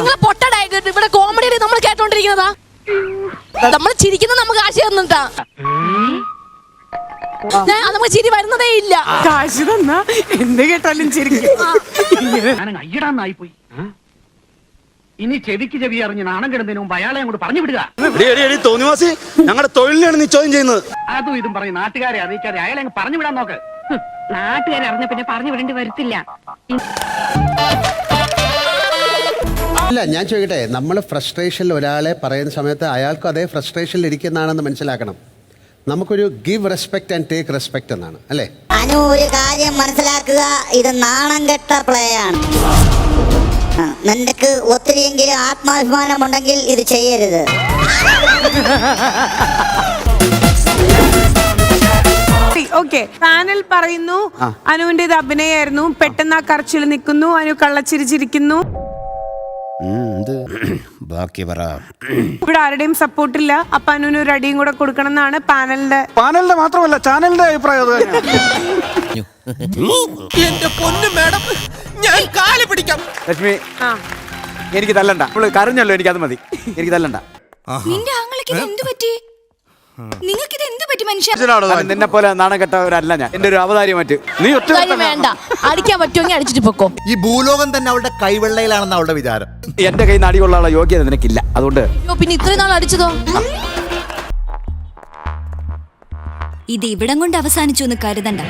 നിങ്ങൾ പൊട്ടടായത് ഇവിടെ കോമഡി നമ്മൾ കേട്ടോണ്ടിരിക്കുന്നതാ. നമ്മൾ ചിരിക്കുന്നത് നമുക്ക് കാശി തന്നിട്ടാ. ഞാൻ നമുക്ക് ചിരി വരുന്നതേ ഇല്ല. കാശി തന്നാ എന്ത് കേട്ടാലും ചിരിക്കും. ഞാൻ അയ്യടാന്നായി പോയി ഇനി ചെവിക്ക് ചെവി അറിഞ്ഞ് നാണം കിടന്നതിന് മുമ്പ് അയാളെ അങ്ങോട്ട് പറഞ്ഞു വിടുക. എടി എടി എടി തോന്നിവാസി ഞങ്ങളുടെ തൊഴിലിനാണ് നീ ചോദ്യം ചെയ്യുന്നത്. അതും ഇതും പറയും നാട്ടുകാരെ അറിയിക്കാതെ അയാളെ അങ്ങ് പറഞ്ഞു വിടാൻ നോക്ക്. നാട്ടുകാരെ അറിഞ്ഞ പിന്നെ പറഞ്ഞു വിടേണ്ടി വരത്തില്ല. അല്ല ഞാൻ ചോദിക്കട്ടെ നമ്മൾ ഫ്രസ്ട്രേഷനിൽ ഒരാളെ പറയുന്ന സമയത്ത് അയാൾക്കും അതേ ഫ്രസ്ട്രേഷനിൽ ഇരിക്കുന്നതാണെന്ന് മനസ്സിലാക്കണം. നമുക്കൊരു give respect and take respect എന്നാണ് അല്ലേ? അനു ഒരു കാര്യം മനസ്സിലാക്കുക. ഇത് നാണം കെട്ട പ്ലേ ആണ്. നിനക്ക് ഒത്തിരിയെങ്കിലും ആത്മാഭിമാനം ഉണ്ടെങ്കിൽ ഇത് ചെയ്യരുത്. ഓക്കെ. പാനൽ പറയുന്നു അനുവിന്റെ ഇത് അഭിനയായിരുന്നു. പെട്ടെന്ന് ആ കറച്ചിൽ നിൽക്കുന്നു അനു കള്ളച്ചിരിച്ചിരിക്കുന്നു ബാക്കി പറ. ഇവിടെ ആരുടെയും സപ്പോർട്ടില്ല അപ്പൊ ഒരു അടിയും കൂടെ കൊടുക്കണം എന്നാണ് പാനലിന്റെ പാനലിന്റെ മാത്രമല്ല ചാനലിന്റെ അഭിപ്രായം അത് തന്നെയാണ്. എന്റെ പൊന്നു മാഡം ഞാൻ കാൽ പിടിക്കാം. ലക്ഷ്മി ആ. എനിക്ക് തല്ലണ്ട. അവൾ കരഞ്ഞല്ലോ എനിക്ക് അത് മതി. എനിക്ക് തല്ലണ്ട. നിന്റെ ആങ്ങൾക്ക് ഇത് എന്ത് പറ്റി? നിങ്ങൾക്ക് ഇത് എന്ത് പറ്റി മനുഷ്യ? നിന്നെ പോലെ നാണകെട്ടവരല്ല ഞാൻ. എന്റെ ഒരു അവതാരി മറ്റ് നീ ഒറ്റ കാര്യം വേണ്ട. അടിക്കാൻ പറ്റുമെങ്കിൽ അടിച്ചിട്ട് പൊക്കോ. ഈ ഭൂലോകം തന്നെ അവളുടെ കൈവെള്ളയിലാണെന്ന് അവളുടെ വിചാരം. എന്റെ കൈ നിന്ന് അടികൊള്ളാനുള്ള യോഗ്യത നിനക്കില്ല. അതുകൊണ്ട് അയ്യോ പിന്നെ ഇത്രയും നാൾ അടിച്ചതോ? ഇത് ഇവിടം കൊണ്ട് അവസാനിച്ചു എന്ന് കരുതണ്ട.